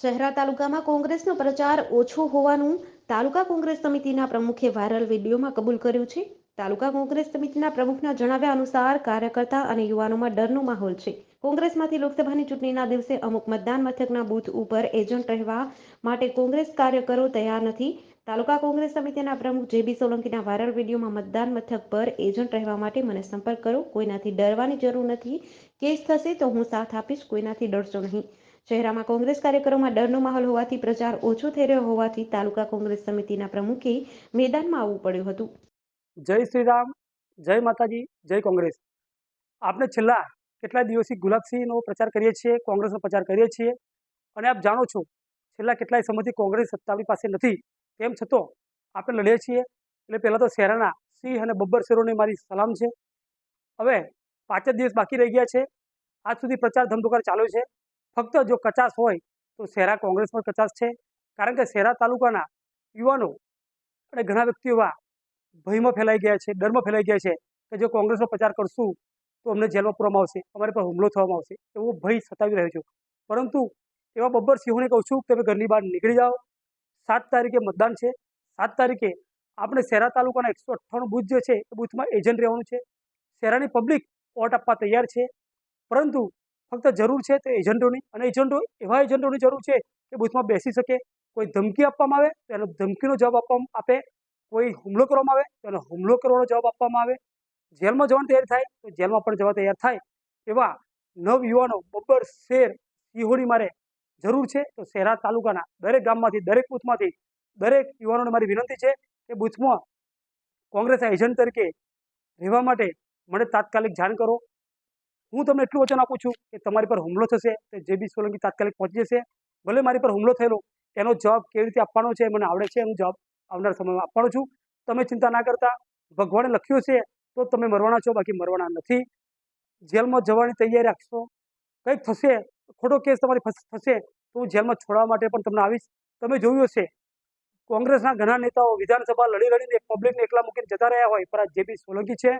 શહેરા તાલુકામાં કોંગ્રેસનો પ્રચાર ઓછો હોવાનું તાલુકા કોંગ્રેસ સમિતિના પ્રમુખે વાયરલ વિડીયોમાં કબૂલ કર્યું છે. તાલુકા કોંગ્રેસ સમિતિના પ્રમુખના જણાવ્યા અનુસાર કાર્યકર્તા અને યુવાનોમાં ડરનો માહોલ છે. કોંગ્રેસમાંથી લોકસભાની ચૂંટણીના દિવસે અમુક મતદાન મથકના બૂથ ઉપર એજન્ટ રહેવા માટે કોંગ્રેસ કાર્યકરો તૈયાર નથી. તાલુકા કોંગ્રેસ સમિતિના પ્રમુખ જેબી સોલંકીના વાયરલ વિડીયોમાં મતદાન મથક પર એજન્ટ રહેવા માટે મને સંપર્ક કરો. કોઈનાથી ડરવાની જરૂર નથી. કેસ થશે તો હું સાથ આપીશ. કોઈનાથી ડરશો નહીં. શહેરામાં કોંગ્રેસ કાર્યકરોમાં ડરનો માહોલ હોવાથી પ્રચાર ઓછો થઈ રહ્યો હોવાથી તાલુકા કોંગ્રેસ સમિતિના પ્રમુખે મેદાનમાં આવવું પડ્યું હતું. જય શ્રી રામ જય માતાજી, જય કોંગ્રેસ. આપણે છેલ્લા કેટલા દિવસથી ગુલાબસિંહનો પ્રચાર કરીએ છીએ, કોંગ્રેસનો પ્રચાર કરીએ છીએ. અને આપ જાણો છો, છેલ્લા કેટલાય સમયથી કોંગ્રેસ સત્તા પાસે નથી. તેમ છતાં આપણે લડીએ છીએ. એટલે પહેલાં તો શહેરના સિંહ અને બબ્બર શેરોને મારી સલામ છે. હવે પાંચ જ દિવસ બાકી રહી ગયા છે. આજ સુધી પ્રચાર ધમધોકાર ચાલુ છે. ફક્ત જો કચાસ હોય તો શહેરા કોંગ્રેસ પર કચાશ છે. કારણ કે શહેરા તાલુકાના યુવાનો અને ઘણા વ્યક્તિઓ એવા ભયમાં ફેલાઈ ગયા છે, ડરમાં ફેલાઈ ગયા છે કે જો કોંગ્રેસનો પ્રચાર કરશું તો અમને જેલમાં પૂરવામાં આવશે, અમારી પર હુમલો થવામાં આવશે એવો ભય સતાવી રહ્યો છે. પરંતુ એવા બબ્બર સિંહોને કહું છું કે તમે ઘરની બહાર નીકળી જાઓ. સાત તારીખે મતદાન છે. સાત તારીખે આપણે શહેરા તાલુકાના એકસો અઠ્ઠાણું બુથ જે છે એ બુથમાં એજન્ટ રહેવાનું છે. શહેરાની પબ્લિક વોટ આપવા તૈયાર છે. પરંતુ ફક્ત જરૂર છે તો એજન્ટોની અને એજન્ટો એવા એજન્ટોની જરૂર છે કે બૂથમાં બેસી શકે, કોઈ ધમકી આપવામાં આવે તો એનો ધમકીનો જવાબ આપવામાં આપે, કોઈ હુમલો કરવામાં આવે તો એનો હુમલો કરવાનો જવાબ આપવામાં આવે. જેલમાં જવાનું તૈયાર થાય તો જેલમાં પણ જવા તૈયાર થાય એવા નવ યુવાનો બબ્બર શેર સિંહોની મારે જરૂર છે તો શહેરા તાલુકાના દરેક ગામમાંથી, દરેક બૂથમાંથી દરેક યુવાનોને મારી વિનંતી છે કે બૂથમાં કોંગ્રેસના એજન્ટ તરીકે રહેવા માટે મને તાત્કાલિક જાણ કરો. હું તમને એટલું વચન આપું છું કે તમારી પર હુમલો થશે, તો જે બી સોલંકી તાત્કાલિક પહોંચી જશે, ભલે મારી પર હુમલો થયેલો, એનો જવાબ કેવી રીતે આપવાનો છે મને આવડે છે, હું જવાબ આવનાર સમયમાં આપવાનો છું. તમે ચિંતા ના કરતા, ભગવાને લખ્યું છે, તો તમે મરવાના છો, બાકી મરવાના નથી. જેલમાં જવાની તૈયારી રાખશો, કંઈક થશે, ખોટો કેસ તમારી થશે, તો હું જેલમાં છોડવા માટે પણ તમને આવીશ. તમે જોયું હશે, કોંગ્રેસના ઘણા નેતાઓ વિધાનસભા લડી લડીને પબ્લિકને એકલા મૂકીને જતા રહ્યા હોય, પણ આ જે બી સોલંકી છે,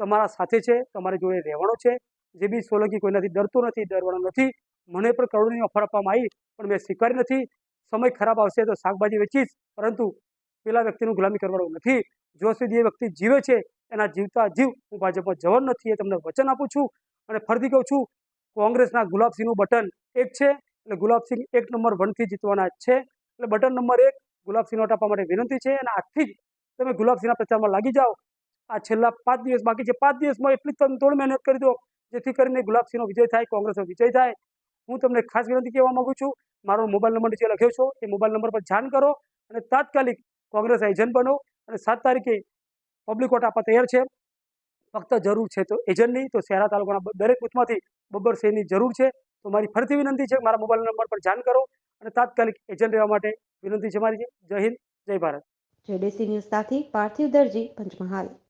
તમારા સાથે છે, તમારી જોડે રહેવાનો છે જે બી સોલંકી કોઈનાથી ડરતો નથી, ડરવાનો નથી, મને પણ કરોડોની ઓફર આપવામાં આવી, પણ મેં સ્વીકારી નથી. સમય ખરાબ આવશે તો શાકભાજી વેચીશ, પરંતુ પેલા વ્યક્તિનું ગુલામી કરવાનું નથી. જો સુધી એ વ્યક્તિ જીવે છે, એના જીવતા જીવ હું ભાજપમાં જવાનું નથી, એ તમને વચન આપું છું. અને ફરીથી કહું છું, કોંગ્રેસના ગુલાબસિંહનું બટન એક છે, એટલે ગુલાબસિંહ એક નંબર વનથી જીતવાના છે. એટલે બટન નંબર એક, ગુલાબસિંહનો આપવા માટે વિનંતી છે, અને આજથી જ તમે ગુલાબસિંહના પ્રચારમાં લાગી જાઓ. આ છેલ્લા પાંચ દિવસ, બાકી છે પાંચ દિવસમાં એટલી તનતોડ મહેનત કરી દો જેથી કરીને ગુલાબસિંહનો વિજય થાય, કોંગ્રેસનો વિજય થાય. હું તમને ખાસ વિનંતી કહેવા માગું છું, મારો મોબાઈલ નંબર જે લખ્યો છો, એ મોબાઈલ નંબર પર જાણ કરો અને તાત્કાલિક કોંગ્રેસ એજન્ટ બનો અને સાત તારીખે પબ્લિક વોટ આપવા તૈયાર છે. ફક્ત જરૂર છે તો એજન્ટની, તો શહેરા તાલુકાના દરેક બૂથમાંથી બબ્બર સિંહની જરૂર છે. તો મારી ફરીથી વિનંતી છે, મારા મોબાઈલ નંબર પર જાણ કરો અને તાત્કાલિક એજન્ટ રહેવા માટે વિનંતી છે મારી જય હિન્દ, જય ભારત. જેડીસી ન્યૂઝ સાથે પાર્થિવ દરજી પંચમહાલ.